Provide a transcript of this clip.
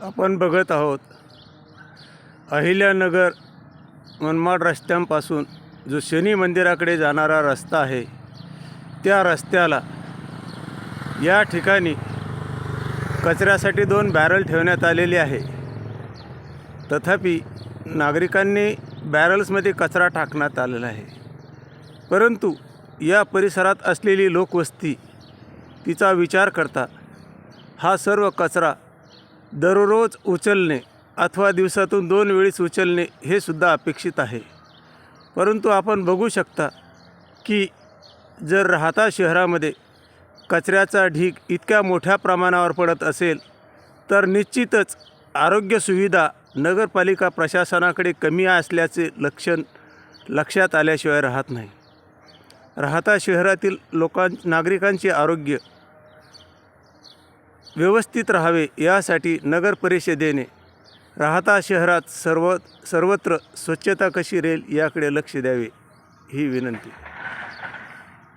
आपण बघत आहोत अहिल्यानगर मनमाड रस्त्यांपासून जो शनी मंदिराकडे जाणारा रस्ता आहे त्या रस्त्याला या ठिकाणी कचऱ्यासाठी दोन बॅरल ठेवण्यात आलेले आहे. तथापि नागरिकांनी बॅरल्समध्ये कचरा टाकण्यात आलेला आहे. परंतु या परिसरात असलेली लोकवस्ती तिचा विचार करता हा सर्व कचरा दररोज उचलणे अथवा दिवसातून दोन वेळीस उचलणे हे सुद्धा अपेक्षित आहे. परंतु आपण बघू शकता की जर राहता शहरामध्ये कचऱ्याचा ढीग इतक्या मोठ्या प्रमाणावर पडत असेल तर निश्चितच आरोग्य सुविधा नगरपालिका प्रशासनाकडे कमी असल्याचे लक्षण लक्षात आल्याशिवाय राहत नाही. राहता शहरातील लोकां नागरिकांचे आरोग्य व्यवस्थित राहावे यासाठी नगर परिषदेने राहता शहरात सर्व सर्वत्र स्वच्छता कशी राहील याकडे लक्ष द्यावे ही विनंती.